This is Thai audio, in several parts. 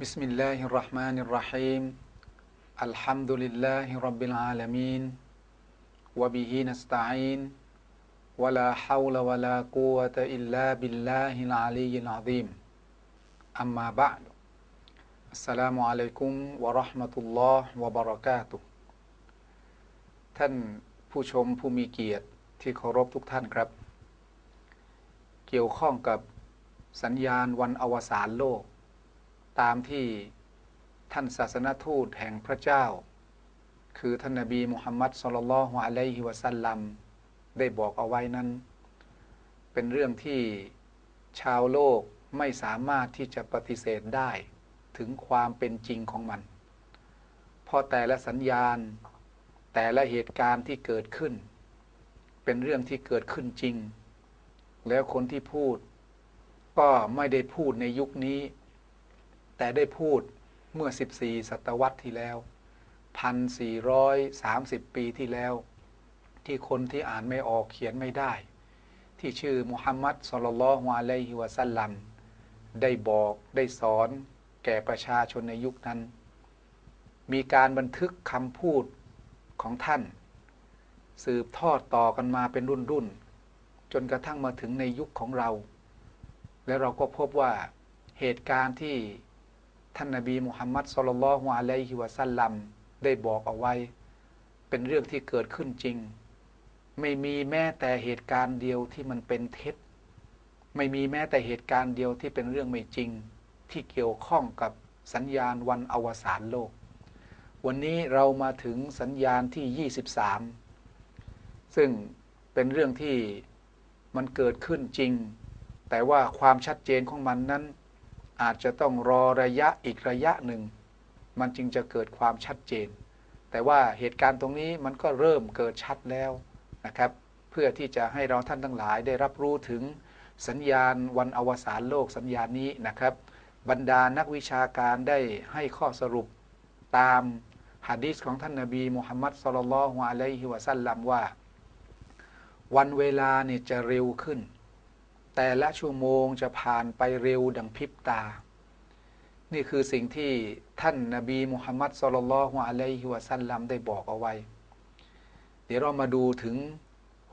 بسم الله الرحمن الرحيم الحمد لله رب العالمين وبه نستعين ولا حول ولا قوة إلا بالله العلي العظيم أما بعد السلام عليكم ورحمة الله وبركاته ท่านผู้ชมผู้มีเกียรติที่เคารพทุกท่านครับ เกี่ยวข้องกับสัญญาณวันอวสานโลก ตามที่ท่านศาสนทูตแห่งพระเจ้า คือท่านนบีมุฮัมมัดสุลลัลฮวอะลัยฮิวะสัลลัมได้บอกเอาไว้นั้น เป็นเรื่องที่ชาวโลกไม่สามารถที่จะปฏิเสธได้ถึงความเป็นจริงของมัน เพราะแต่ละสัญญาณ แต่ละเหตุการณ์ที่เกิดขึ้น เป็นเรื่องที่เกิดขึ้นจริง แล้วคนที่พูด ก็ไม่ได้พูดในยุคนี้ แต่ได้พูดเมื่อ 14 ศตวรรษที่แล้ว 1,430 ปีที่แล้ว ที่คนที่อ่านไม่ออกเขียนไม่ได้ ที่ชื่อมุฮัมมัดสุลลัลฮวาลัยฮิวะสัลลัม ได้บอกได้สอนแก่ประชาชนในยุคนั้น มีการบันทึกคำพูดของท่าน สืบทอดต่อกันมาเป็นรุ่นรุ่นจนกระทั่งมาถึงในยุคของเรา และเราก็พบว่าเหตุการณ์ที่ ท่านนาบีมุฮัมมัดสุลลัลฮวาลัยฮิวะสัลลัมได้บอกเอาไว้ เป็นเรื่องที่เกิดขึ้นจริง ไม่มีแม้แต่เหตุการณ์เดียวที่มันเป็นเท็จ ไม่มีแม้แต่เหตุการณ์เดียวที่เป็นเรื่องไม่จริง ที่เกี่ยวข้องกับสัญญาณวันอวสานโลก วันนี้เรามาถึงสัญญาณที่ 23 ซึ่งเป็นเรื่องที่มันเกิดขึ้นจริง แต่ว่าความชัดเจนของมันนั้น อาจจะต้องรอระยะอีกระยะหนึ่ง มันจึงจะเกิดความชัดเจน แต่ว่าเหตุการณ์ตรงนี้มันก็เริ่มเกิดชัดแล้วนะครับ เพื่อที่จะให้เราท่านทั้งหลายได้รับรู้ถึงสัญญาณวันอวสานโลกสัญญาณนี้นะครับ บรรดานักวิชาการได้ให้ข้อสรุปตามฮะดีษของท่านนาบีมุฮัมมัดสุลลัลฮวอะลัยฮิวะสัลลัมว่า วันเวลาเนี่ยจะเร็วขึ้น แต่ละชั่วโมงจะผ่านไปเร็วดังพริบตา นี่คือสิ่งที่ท่านนาบีมุฮัมมัดสุลลัลฮวอะลัยฮิวะสัลลัมได้บอกเอาไว้ เดี๋ยวเรามาดูถึง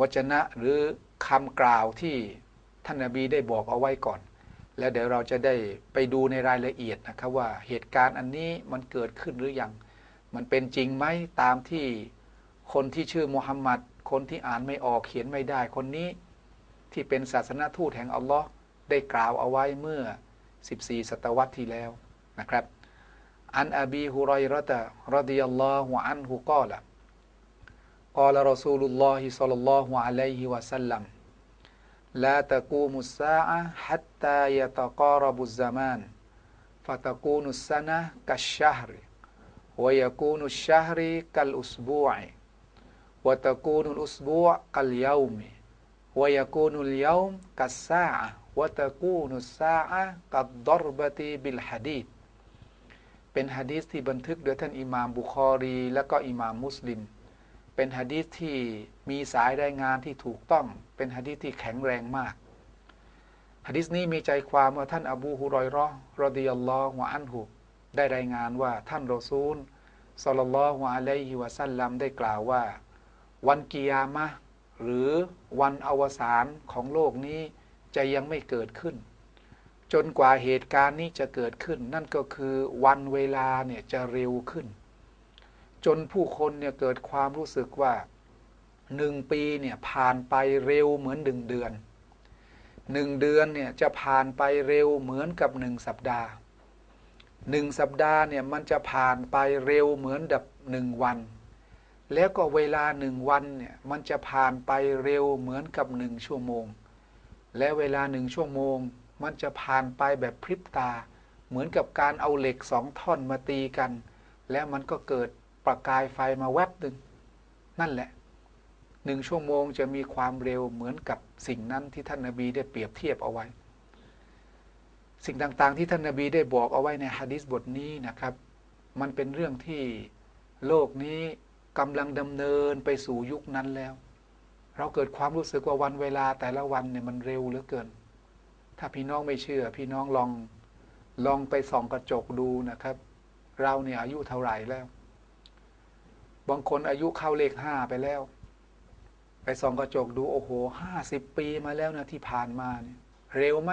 วจนะหรือคำกล่าวที่ท่านนาบีได้บอกเอาไว้ก่อน แล้วเดี๋ยวเราจะได้ไปดูในรายละเอียดนะครับว่าเหตุการณ์อันนี้มันเกิดขึ้นหรือยัง มันเป็นจริงไหมตามที่คนที่ชื่อมุฮัมมัดคนที่อ่านไม่ออกเขียนไม่ได้คนนี้ ที่เป็นศาสนทูตแห่งอัลลอฮ์ได้กล่าวเอาไว้เมื่อ 14 ศตวรรษที่แล้วนะครับ อันอบีฮุรอยรตะรดิยัลลอฮุอันฮุกอละกอลรอซูลุลลอฮิซัลลัลลอฮุอะลัยฮิวะสัลลัม วยกูนุลยอมกัสซาอะวะตะกูนุสซาอะกัดดรบตีบิลฮะดีดเป็นฮะดีษที่บันทึกโดยท่านอิหม่ามบุคอรี และก็อิหม่ามมุสลิม เป็นฮะดีษที่มีสายรายงานที่ถูกต้อง เป็นฮะดีษที่แข็งแรงมากฮะดีษนี้มีใจความว่าท่านอบูฮุรอยรอรดิยัลลอฮุอันฮุได้รายงานว่าท่านรอซูลสัลลัลลอฮุอะลัยฮิวะสัลลัมได้กล่าวว่า วันกิยามะ หรือวันอวสานของโลกนี้จะยังไม่เกิดขึ้น จนกว่าเหตุการณ์นี้จะเกิดขึ้น นั่นก็คือวันเวลาเนี่ยจะเร็วขึ้น จนผู้คนเนี่ยเกิดความรู้สึกว่าหนึ่งปีเนี่ยผ่านไปเร็วเหมือนหนึ่งเดือนหนึ่งเดือนเนี่ยจะผ่านไปเร็วเหมือนกับหนึ่งสัปดาห์หนึ่งสัปดาห์เนี่ยมันจะผ่านไปเร็วเหมือนดับหนึ่งวัน แล้วก็เวลาหนึ่งวันเนี่ยมันจะผ่านไปเร็วเหมือนกับหนึ่งชั่วโมง และเวลาหนึ่งชั่วโมง มันจะผ่านไปแบบพริบตา เหมือนกับการเอาเหล็กสองท่อนมาตีกัน แล้วมันก็เกิดประกายไฟมาแวบหนึ่งนั่นแหละหนึ่งชั่วโมงจะมีความเร็วเหมือนกับสิ่งนั้นที่ท่านนาบีได้เปรียบเทียบเอาไว้ สิ่งต่างๆ ที่ท่านนาบีได้บอกเอาไว้ในฮะดิษบทนี้นะครับ มันเป็นเรื่องที่โลกนี้ กำลังดำเนินไปสู่ยุคนั้นแล้ว เราเกิดความรู้สึกว่าวันเวลาแต่ละวันเนี่ยมันเร็วเหลือเกิน ถ้าพี่น้องไม่เชื่อ พี่น้องลองลองไปส่องกระจกดูนะครับ เราเนี่ยอายุเท่าไหร่แล้ว บางคนอายุเข้าเลขห้าไปแล้ว ไปส่องกระจกดูโอ้โหห้าสิบปีมาแล้วนะที่ผ่านมาเนี่ย เร็วไหม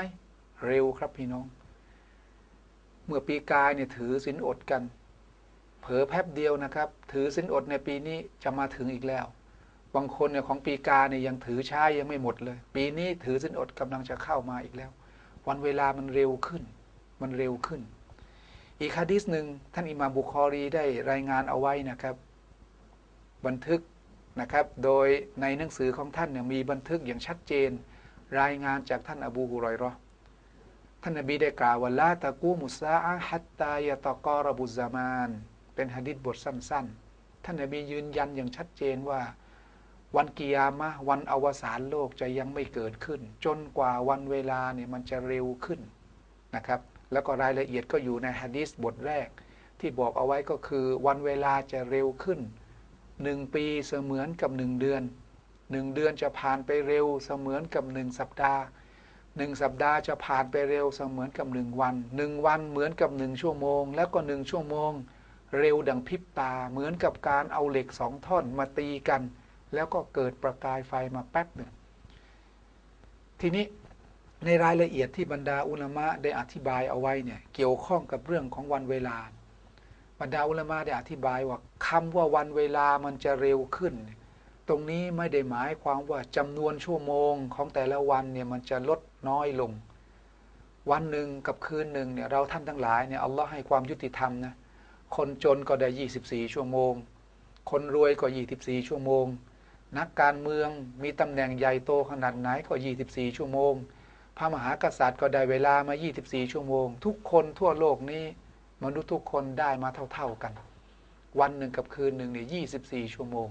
เร็วครับพี่น้อง เมื่อปีกายเนี่ยถือสินอดกัน เผลอแป๊บเดียวนะครับ ถือสินอดในปีนี้จะมาถึงอีกแล้ว บางคนเนี่ยของปีกาเนี่ยยังถือช้ายังไม่หมดเลย ปีนี้ถือสินอดกำลังจะเข้ามาอีกแล้ว วันเวลามันเร็วขึ้น มันเร็วขึ้น อีกฮะดิษหนึ่งท่านอิมามบุคอรีได้รายงานเอาไว้นะครับ บันทึกนะครับ โดยในหนังสือของท่านเนี่ยมีบันทึกอย่างชัดเจน รายงานจากท่านอบูฮุรอยรอท่านนบีได้กล่าวว่าลาตะกูมุสาอะฮัตตายะตะกอรบุซามาน เป็นฮะดิษบทสั้น ๆ ท่านนบียืนยันอย่างชัดเจนว่า วันกิยามะวันอวสานโลกจะยังไม่เกิดขึ้น จนกว่าวันเวลาเนี่ยมันจะเร็วขึ้นนะครับ แล้วก็รายละเอียดก็อยู่ในฮะดีษบทแรก ที่บอกเอาไว้ก็คือวันเวลาจะเร็วขึ้นหนึ่งปีเสมือนกับหนึ่งเดือนหนึ่งเดือนจะผ่านไปเร็วเสมือนกับหนึ่งสัปดาห์หนึ่งสัปดาห์จะผ่านไปเร็วเสมือนกับหนึ่งวันหนึ่งวันเหมือนกับหนึ่งชั่วโมง แล้วก็หนึ่งชั่วโมง เร็วดังพริบตาเหมือนกับการเอาเหล็กสองท่อนมาตีกัน แล้วก็เกิดประกายไฟมาแป๊บหนึ่ง ทีนี้ในรายละเอียดที่บรรดาอุลามะได้อธิบายเอาไว้เนี่ยเกี่ยวข้องกับเรื่องของวันเวลา บรรดาอุลามะได้อธิบายว่าคำว่าวันเวลามันจะเร็วขึ้น ตรงนี้ไม่ได้หมายความว่าจำนวนชั่วโมงของแต่ละวันเนี่ยมันจะลดน้อยลง วันหนึ่งกับคืนหนึ่งเนี่ยเราท่านทั้งหลายเนี่ยอัลลอฮ์ให้ความยุติธรรมนะ คนจนก็ได้ 24 ชั่วโมง คนรวยก็ 24 ชั่วโมง นักการเมืองมีตำแหน่งใหญ่โตขนาดไหนก็ 24 ชั่วโมง พระมหากษัตริย์ก็ได้เวลามา 24 ชั่วโมง ทุกคนทั่วโลกนี้มนุษย์ทุกคนได้มาเท่า ๆกัน วันหนึ่งกับคืนหนึ่งเนี่ย24 ชั่วโมง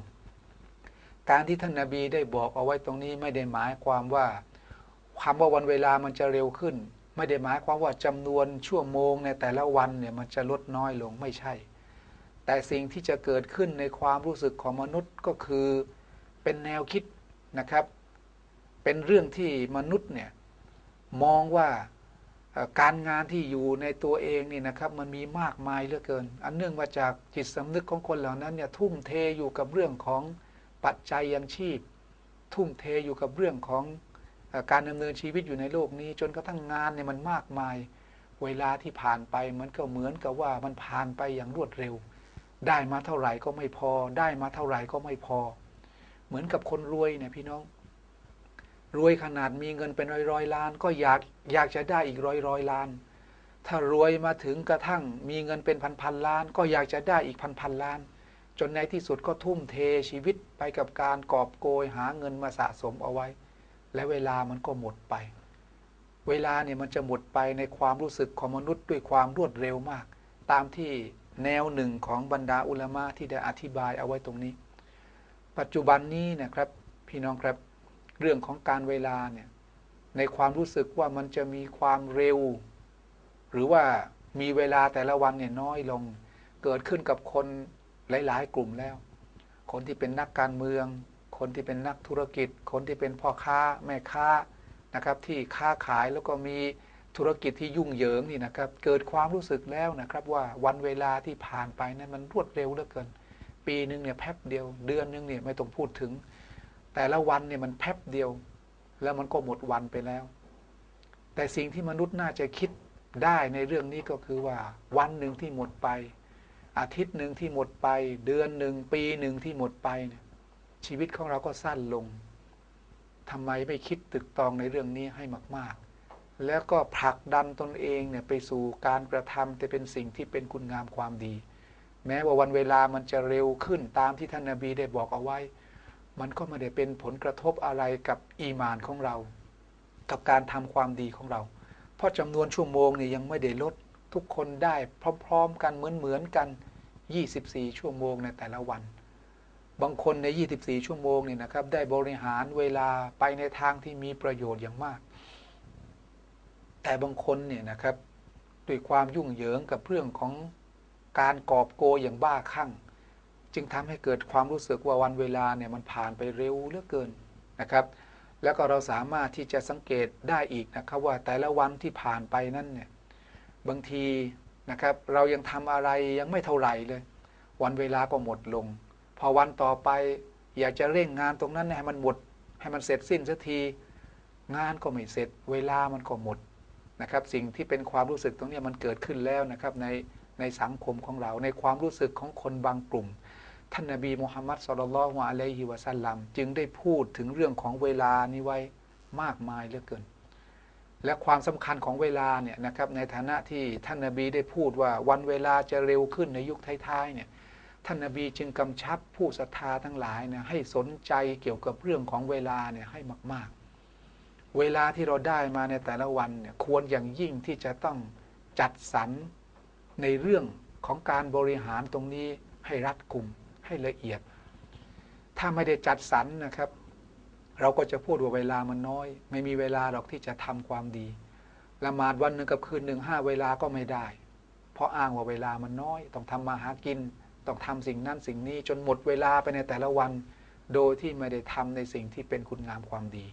การที่ท่านนาบีได้บอกเอาไว้ตรงนี้ไม่ได้หมายความว่าความว่าวันเวลามันจะเร็วขึ้น ไม่ได้หมายความว่าจำนวนชั่วโมงในแต่ละวันเนี่ยมันจะลดน้อยลงไม่ใช่ แต่สิ่งที่จะเกิดขึ้นในความรู้สึกของมนุษย์ก็คือเป็นแนวคิดนะครับ เป็นเรื่องที่มนุษย์เนี่ยมองว่าการงานที่อยู่ในตัวเองนี่นะครับมันมีมากมายเหลือเกิน อันเนื่องมาจากจิตสำนึกของคนเหล่านั้นเนี่ยทุ่มเทอยู่กับเรื่องของปัจจัยยังชีพ ทุ่มเทอยู่กับเรื่องของ การดำเนินชีวิตอยู่ในโลกนี้ จนกระทั่งงานเนี่ยมันมากมาย เวลาที่ผ่านไปมันก็เหมือนกับว่ามันผ่านไปอย่างรวดเร็ว ได้มาเท่าไหร่ก็ไม่พอ ได้มาเท่าไหร่ก็ไม่พอ เหมือนกับคนรวยเนี่ยพี่น้องรวยขนาดมีเงินเป็นร้อยร้อยล้าน ก็อยากอยากจะได้อีกร้อยร้อยล้าน ถ้ารวยมาถึงกระทั่งมีเงินเป็นพันพันล้าน ก็อยากจะได้อีกพันพันล้าน จนในที่สุดก็ทุ่มเทชีวิตไปกับการกอบโกยหาเงินมาสะสมเอาไว้ และเวลามันก็หมดไป เวลาเนี่ยมันจะหมดไปในความรู้สึกของมนุษย์ด้วยความรวดเร็วมาก ตามที่แนวหนึ่งของบรรดาอุลามะที่ได้อธิบายเอาไว้ตรงนี้ ปัจจุบันนี้นะครับพี่น้องครับเรื่องของการเวลาเนี่ยในความรู้สึกว่ามันจะมีความเร็ว หรือว่ามีเวลาแต่ละวันเนี่ยน้อยลง เกิดขึ้นกับคนหลาย ๆ กลุ่มแล้ว คนที่เป็นนักการเมือง คนที่เป็นนักธุรกิจ คนที่เป็นพ่อค้าแม่ค้านะครับที่ค้าขายแล้วก็มีธุรกิจที่ยุ่งเหยิงนี่นะครับเกิดความรู้สึกแล้วนะครับว่าวันเวลาที่ผ่านไปนั้นมันรวดเร็วเหลือเกิน ปีหนึ่งเนี่ยแป๊บเดียว เดือนหนึ่งเนี่ยไม่ต้องพูดถึง แต่ละวันเนี่ยมันแป๊บเดียว แล้วมันก็หมดวันไปแล้ว แต่สิ่งที่มนุษย์น่าจะคิดได้ในเรื่องนี้ก็คือว่าวันหนึ่งที่หมดไป อาทิตย์หนึ่งที่หมดไป เดือนหนึ่งปีหนึ่งที่หมดไปเนี่ย ชีวิตของเราก็สั้นลงทำไมไม่คิดตึกตองในเรื่องนี้ให้มาก ๆ แล้วก็ผลักดันตนเองเนี่ยไปสู่การกระทำแต่เป็นสิ่งที่เป็นคุณงามความดี แม้ว่าวันเวลามันจะเร็วขึ้นตามที่ท่านนาบีได้บอกเอาไว้ มันก็ไม่ได้เป็นผลกระทบอะไรกับอีมานของเรา กับการทำความดีของเรา เพราะจำนวนชั่วโมงเนี่ยยังไม่ได้ลดทุกคนได้พร้อม ๆ กันเหมือนๆกัน 24 ชั่วโมงในแต่ละวัน บางคนใน 24 ชั่วโมงเนี่ยนะครับ ได้บริหารเวลาไปในทางที่มีประโยชน์อย่างมาก แต่บางคนเนี่ยนะครับด้วยความยุ่งเหยิงกับเรื่องของการกอบโกยอย่างบ้าคลั่ง จึงทำให้เกิดความรู้สึกว่าวันเวลาเนี่ยมันผ่านไปเร็วเหลือเกินนะครับ แล้วก็เราสามารถที่จะสังเกตได้อีกนะครับว่าแต่ละวันที่ผ่านไปนั้นเนี่ยบางทีนะครับเรายังทำอะไรยังไม่เท่าไหร่เลย วันเวลาก็หมดลง พอวันต่อไปอยากจะเร่งงานตรงนั้นให้มันหมด ให้มันเสร็จสิ้นสักที งานก็ไม่เสร็จ เวลามันก็หมดนะครับ สิ่งที่เป็นความรู้สึกตรงนี้มันเกิดขึ้นแล้วนะครับในในสังคมของเราในความรู้สึกของคนบางกลุ่ม ท่านนบีมุฮัมมัดสุลลัลฮวะอะลัยฮิวะสัลลัมจึงได้พูดถึงเรื่องของเวลานี้ไว้มากมายเหลือเกิน และความสำคัญของเวลาเนี่ยนะครับในฐานะที่ท่านนบีได้พูดว่าวันเวลาจะเร็วขึ้นในยุคท้ายๆเนี่ย ท่านนบีจึงกำชับผู้ศรัทธาทั้งหลายเนี่ยให้สนใจเกี่ยวกับเรื่องของเวลาเนี่ยให้มาก ๆ เวลาที่เราได้มาในแต่ละวันเนี่ยควรอย่างยิ่งที่จะต้องจัดสรรในเรื่องของการบริหารตรงนี้ให้รัดกุมให้ละเอียด ถ้าไม่ได้จัดสรรนะครับ เราก็จะพูดว่าเวลามันน้อย ไม่มีเวลาหรอกที่จะทำความดีละหมาดวันหนึ่งกับคืนหนึ่งห้าเวลาก็ไม่ได้ เพราะอ้างว่าเวลามันน้อย ต้องทำมาหากิน ต้องทำสิ่งนั้นสิ่งนี้จนหมดเวลาไปในแต่ละวัน โดยที่ไม่ได้ทำในสิ่งที่เป็นคุณงามความดี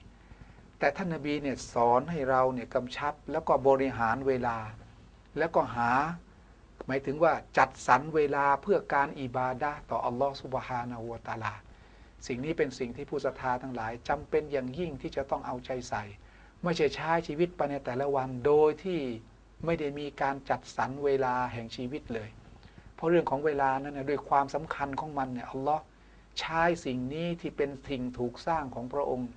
แต่ท่านนบีเนี่ยสอนให้เราเนี่ยกำชับแล้วก็บริหารเวลา แล้วก็หา หมายถึงว่าจัดสรรเวลาเพื่อการอิบาดะต่ออัลลอฮฺสุบฮานาหัวตาลา สิ่งนี้เป็นสิ่งที่ผู้ศรัทธาทั้งหลายจำเป็นอย่างยิ่งที่จะต้องเอาใจใส่ ไม่ใช่ใช้ชีวิตไปในแต่ละวันโดยที่ไม่ได้มีการจัดสรรเวลาแห่งชีวิตเลย เพราะเรื่องของเวลานั้นด้วยความสำคัญของมันเนี่ยอัลลอฮ์ใช้สิ่งนี้ที่เป็นสิ่งถูกสร้างของพระองค์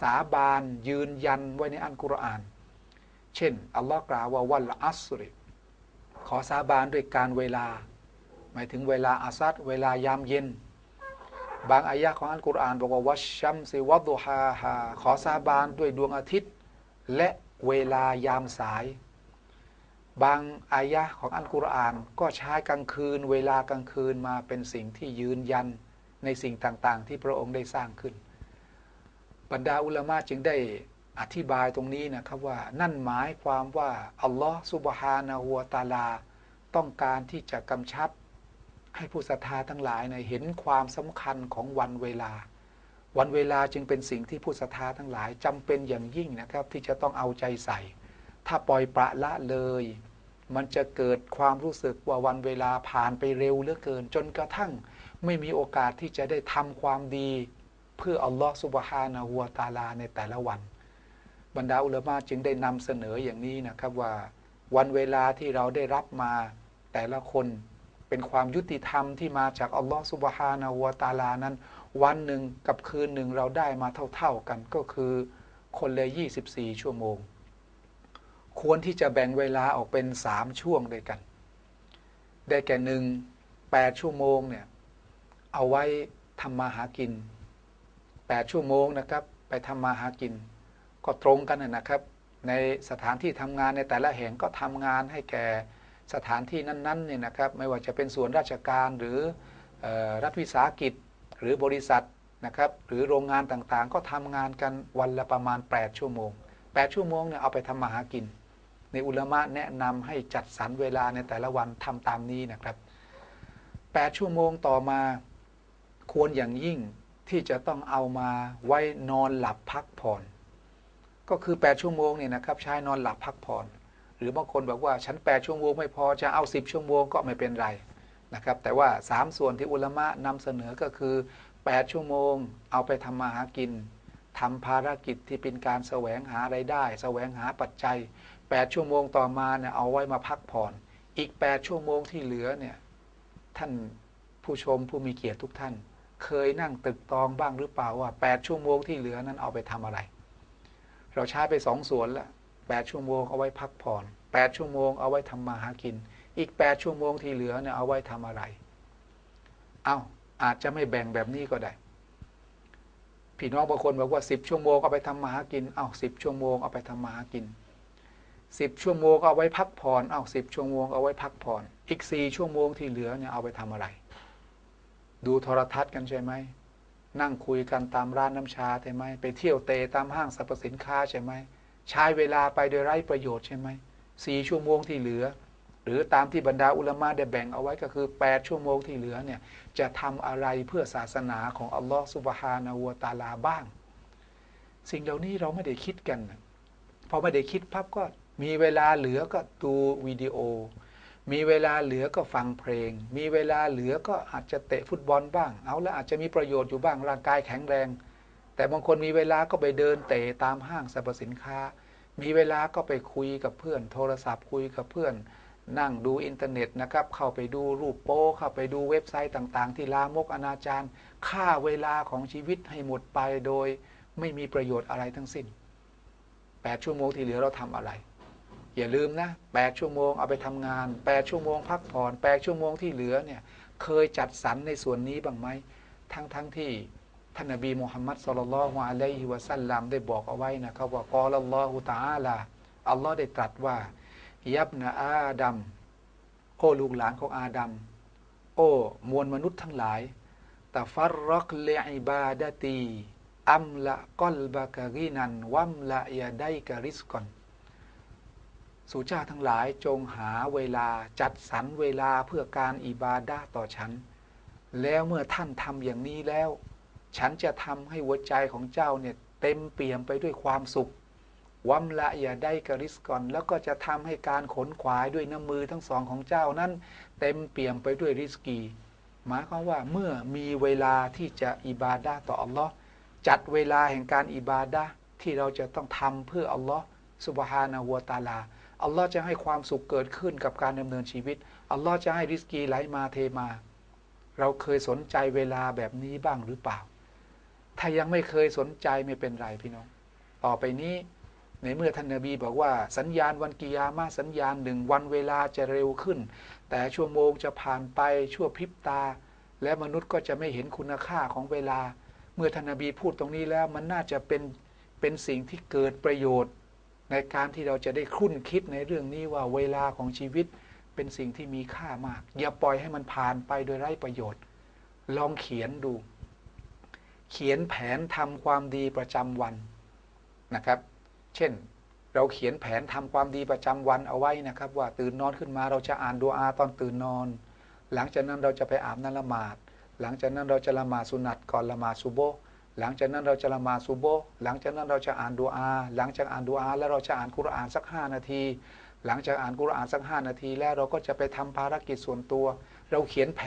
สาบานยืนยันไว้ในอันกุรอาน เช่นอัลลอฮ์กล่าวว่าวันละอัสริขอสาบานด้วยการเวลา หมายถึงเวลาอาซัดเวลายามเย็น บางอายะของอัลกุรอานบอกว่าวัชชัมซิวัดุฮาฮาขอสาบานด้วยดวงอาทิตย์ และเวลายามสาย บางอายะของอัลกุรอานก็ใช้กลางคืน เวลากลางคืนมาเป็นสิ่งที่ยืนยันในสิ่งต่างๆ ที่พระองค์ได้สร้างขึ้น บรรดาอุลามะจึงได้อธิบายตรงนี้นะครับว่านั่นหมายความว่าอัลลอฮฺสุบฮานาหัวตาลา ต้องการที่จะกำชับให้ผู้ศรัทธาทั้งหลายในเห็นความสำคัญของวันเวลา วันเวลาจึงเป็นสิ่งที่ผู้ศรัทธาทั้งหลายจำเป็นอย่างยิ่งนะครับที่จะต้องเอาใจใส่ ถ้าปล่อยประละเลย มันจะเกิดความรู้สึกว่าวันเวลาผ่านไปเร็วเหลือเกิน จนกระทั่งไม่มีโอกาสที่จะได้ทำความดี เพื่ออัลลอฮฺสุบฮานาหัวตาลาในแต่ละวัน บรรดาอุลามะจึงได้นำเสนออย่างนี้นะครับว่า วันเวลาที่เราได้รับมาแต่ละคนเป็นความยุติธรรมที่มาจากอัลลอฮฺสุบฮานาหัวตาลานั้น วันหนึ่งกับคืนหนึ่งเราได้มาเท่า ๆกันก็คือคนลย24 ชั่วโมง ควรที่จะแบ่งเวลาออกเป็นสามช่วงด้วยกัน ได้แก่หนึ่งแปดชั่วโมงเนี่ยเอาไว้ทำมาหากินแปดชั่วโมงนะครับ ไปทำมาหากิน ก็ตรงกันนะครับ ในสถานที่ทำงานในแต่ละแห่งก็ทำงานให้แก่สถานที่นั้นๆเนี่ยนะครับ ไม่ว่าจะเป็นส่วนราชการหรือรัฐวิสาหกิจหรือบริษัทนะครับ หรือโรงงานต่างๆ ก็ทำงานกันวันละประมาณ 8 ชั่วโมง 8 ชั่วโมงเนี่ยเอาไปทำมาหากิน ในอุลมะแนะนำให้จัดสรรเวลาในแต่ละวันทำตามนี้นะครับ 8 ชั่วโมงต่อมาควรอย่างยิ่งที่จะต้องเอามาไว้นอนหลับพักผ่อน ก็คือ 8 ชั่วโมงเนี่ยนะครับใช้นอนหลับพักผ่อน หรือบางคนบอกว่าฉัน 8 ชั่วโมงไม่พอจะเอา 10 ชั่วโมงก็ไม่เป็นไรนะครับ แต่ว่า 3 ส่วนที่อุลมะนำเสนอก็คือ 8 ชั่วโมง เอาไปทำมาหากินทำภารกิจที่เป็นการแสวงหาไรายได้ แสวงหาปัจจัย 8 ชั่วโมงต่อมาเนี่ยเอาไว้มาพักผ่อน อีก 8 ชั่วโมงที่เหลือเนี่ยท่านผู้ชมผู้มีเกียรติทุกท่าน เคยนั่งตึกตองบ้างหรือเปล่าว่า 8 ชั่วโมงที่เหลือนั้นเอาไปทำอะไร เราใช้ไปสองส่วนละแปดชั่วโมงเอาไว้พักผ่อนแปดชั่วโมงเอาไว้ทำมาหากิน อีกแปดชั่วโมงที่เหลือเนี่ยเอาไว้ทำอะไร เอา้าอาจจะไม่แบ่งแบบนี้ก็ได้พี่น้องบางคนบอกว่าสิบชั่วโมงเอาไปทำมาหากิน เอา้าสิบชั่วโมงเอาไปทำมาหากิน สิบชั่วโมงเอาไว้พักผ่อนเอาสิบชั่วโมงเอาไว้พักผ่อนอีกสี่ชั่วโมงที่เหลือเนี่ยเอาไปทำอะไร ดูโทรทัศน์กันใช่ไหมนั่งคุยกันตามร้านน้ำชาใช่ไหมไปเที่ยวเตะตามห้างสรรพสินค้าใช่ไหมใช้เวลาไปโดยไร้ประโยชน์ใช่ไหมสี่ชั่วโมงที่เหลือ หรือตามที่บรรดาอุลามะได้แบ่งเอาไว้ก็คือ 8 ชั่วโมงที่เหลือเนี่ยจะทำอะไรเพื่อศาสนาของอัลลอฮฺสุบฮานาวัวตาลาบ้าง สิ่งเหล่านี้เราไม่ได้คิดกันพอไม่ได้คิดพับก็ มีเวลาเหลือก็ดูวิดีโอ มีเวลาเหลือก็ฟังเพลง มีเวลาเหลือก็อาจจะเตะฟุตบอลบ้าง เอาและอาจจะมีประโยชน์อยู่บ้างร่างกายแข็งแรง แต่บางคนมีเวลาก็ไปเดินเตะตามห้างสรรพสินค้า มีเวลาก็ไปคุยกับเพื่อน โทรศัพท์คุยกับเพื่อน นั่งดูอินเทอร์เน็ตนะครับ เข้าไปดูรูปโป้เข้าไปดูเว็บไซต์ต่างๆ ที่ลามกอนาจารฆ่าเวลาของชีวิตให้หมดไปโดย ไม่มีประโยชน์อะไรทั้งสิ้น 8 ชั่วโมงที่เหลือเราทำอะไร อย่าลืมนะ8ชั่วโมงเอาไปทำงาน8ชั่วโมงพักผ่อน8ชั่วโมงที่เหลือเนี่ยเคยจัดสรรในส่วนนี้บ้างไหมทั้งทั้งที่ท่านนบีมุฮัมมัดสุลลัลฮวาลัยฮิวะสัลลัมได้บอกเอาไว้นะครับว่ากอลัลลอฮุตาลาอัลลอฮ์ได้ตรัสว่า ยับนะอาดัมโอ้ลูกหลานของอาดัมโอ้มวลมนุษย์ทั้งหลายตาฟัรรักเลอิบาดตีอัมละกอลบากะรีนันวัมละยาไดกะริสกอน สู่เจ้าทั้งหลายจงหาเวลาจัดสรรเวลาเพื่อการอิบาดาต่อฉัน แล้วเมื่อท่านทำอย่างนี้แล้ว ฉันจะทำให้หัวใจของเจ้าเนี่ยเต็มเปี่ยมไปด้วยความสุข วัมละอย่าได้กริสก่อน แล้วก็จะทำให้การขนขวายด้วยน้ำมือทั้งสองของเจ้านั้น เต็มเปี่ยมไปด้วยริสกี หมายความว่าเมื่อมีเวลาที่จะอิบาดาต่ออัลลอฮ์จัดเวลาแห่งการอิบาดะที่เราจะต้องทำเพื่ออัลลอฮ์สุบฮานาหัวตาลา อัลลอฮ์จะให้ความสุขเกิดขึ้นกับการดำเนินชีวิต อัลลอฮ์จะให้ริสกีไหลมาเทมา เราเคยสนใจเวลาแบบนี้บ้างหรือเปล่า ถ้ายังไม่เคยสนใจไม่เป็นไรพี่น้อง ต่อไปนี้ในเมื่อท่านนบีบอกว่าสัญญาณวันกิยามาสัญญาณหนึ่งวันเวลาจะเร็วขึ้น แต่ชั่วโมงจะผ่านไปชั่วพริบตา และมนุษย์ก็จะไม่เห็นคุณค่าของเวลา เมื่อท่านนบีพูดตรงนี้แล้วมันน่าจะเป็นเป็นสิ่งที่เกิดประโยชน์ ในการที่เราจะได้คุ้นคิดในเรื่องนี้ว่าเวลาของชีวิตเป็นสิ่งที่มีค่ามาก อย่าปล่อยให้มันผ่านไปโดยไร้ประโยชน์ ลองเขียนดู เขียนแผนทำความดีประจำวันนะครับ เช่น เราเขียนแผนทำความดีประจำวันเอาไว้นะครับ ว่าตื่นนอนขึ้นมาเราจะอ่านดูอาตอนตื่นนอน หลังจากนั้นเราจะไปอาบน้ำละหมาด หลังจากนั้นเราจะละหมาดสุนัตก่อนละหมาดซุโบ หลังจากนั้นเราจะละหมาดซุโบหลังจากนั้นเราจะอ่านดูอา หลังจากอ่านดูอา แล้วเราจะอ่านกุรอานสัก 5 นาที หลังจากอ่านกุรอานสัก 5 นาที แล้วเราก็จะไปทำภารกิจส่วนตัว เราเขียนแผ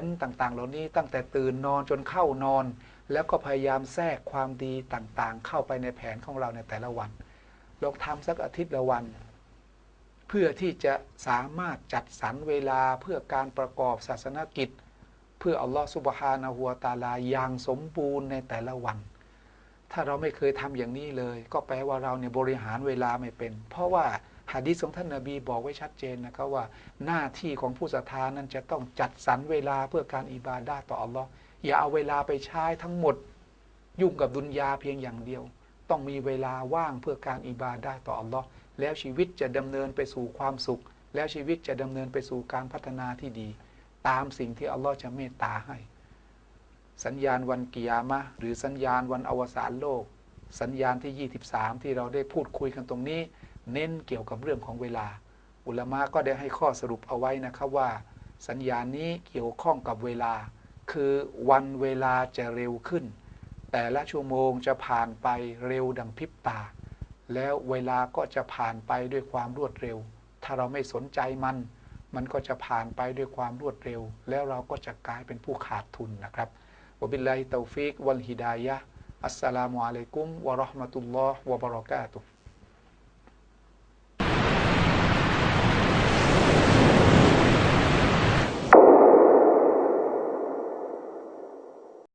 นต่างๆ เหล่านี้ตั้งแต่ตื่นนอนจนเข้านอน แล้วก็พยายามแทรกความดีต่างๆ เข้าไปในแผนของเราในแต่ละวันลองทำสักอาทิตย์ละวัน เพื่อที่จะสามารถจัดสรรเวลาเพื่อการประกอบศาสนกิจ เพื่ออัลลอฮฺสุบฮานะฮัวตาลาอย่างสมบูรณ์ในแต่ละวัน ถ้าเราไม่เคยทำอย่างนี้เลย ก็แปลว่าเราเนี่ยบริหารเวลาไม่เป็น เพราะว่าหะดีษของท่านนาบีบอกไว้ชัดเจนนะครับว่าหน้าที่ของผู้ศรัทธานั้นจะต้องจัดสรรเวลาเพื่อการอิบาดาต่ออัลลอฮ์อย่าเอาเวลาไปใช้ทั้งหมด ยุ่งกับดุนยาเพียงอย่างเดียว ต้องมีเวลาว่างเพื่อการอิบาดาต่ออัลลอฮ์แล้วชีวิตจะดำเนินไปสู่ความสุข แล้วชีวิตจะดำเนินไปสู่การพัฒนาที่ดี ตามสิ่งที่อัลลอฮ์จะเมตตาให้ สัญญาณวันกิยามะหรือสัญญาณวันอวสานโลก สัญญาณที่ 23 ที่เราได้พูดคุยกันตรงนี้ เน้นเกี่ยวกับเรื่องของเวลา อุลามะก็ได้ให้ข้อสรุปเอาไว้นะครับว่า สัญญาณนี้เกี่ยวข้องกับเวลา คือวันเวลาจะเร็วขึ้น แต่ละชั่วโมงจะผ่านไปเร็วดังพริบตา แล้วเวลาก็จะผ่านไปด้วยความรวดเร็ว ถ้าเราไม่สนใจมัน มันก็จะผ่านไปด้วยความรวดเร็ว แล้วเราก็จะกลายเป็นผู้ขาดทุนนะครับวบิลลาฮิตาฟิกวัลฮิดายะอัสสลามุอะลัยกุมวะราะห์มะตุลลอฮ์วะบะเราะกาตุฮ์